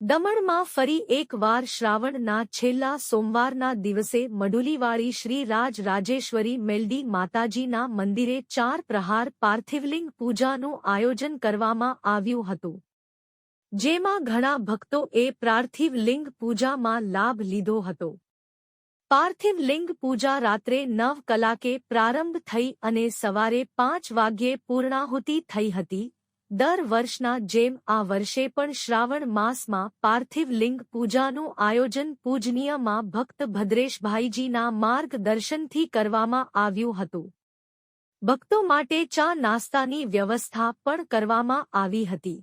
દમણમાં ફરી એકવાર શ્રાવણના છેલ્લા સોમવારના દિવસે મઢુલીવાળી શ્રી રાજ રાજેશ્વરી મેલડી માતાજીના મંદિરે ચાર પ્રહાર પાર્થિવલિંગ પૂજાનું આયોજન કરવામાં આવ્યું હતું. જેમાં ઘણા ભક્તોએ પાર્થિવ લિંગ પૂજામાં લાભ લીધો હતો. પાર્થિવ લિંગ પૂજા રાત્રે નવ કલાકે પ્રારંભ થઈ અને સવારે પાંચ વાગ્યે પૂર્ણાહુતિ થઈ હતી. દર વર્ષના જેમ આ વર્ષે પણ શ્રાવણ માસમાં પાર્થિવ લિંગ પૂજાનું આયોજન પૂજનીયમાં ભક્ત ભદ્રેશભાઈજીના માર્ગદર્શનથી કરવામાં આવ્યું હતું. ભક્તો માટે ચા નાસ્તાની વ્યવસ્થા પણ કરવામાં આવી હતી.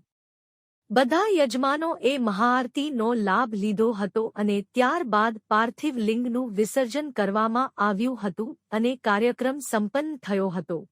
બધા યજમાનો એ મહાઆરતીનો લાભ લીધો હતો અને ત્યારબાદ પાર્થિવ લિંગનું વિસર્જન કરવામાં આવ્યું હતું અને કાર્યક્રમ સંપન્ન થયો હતો.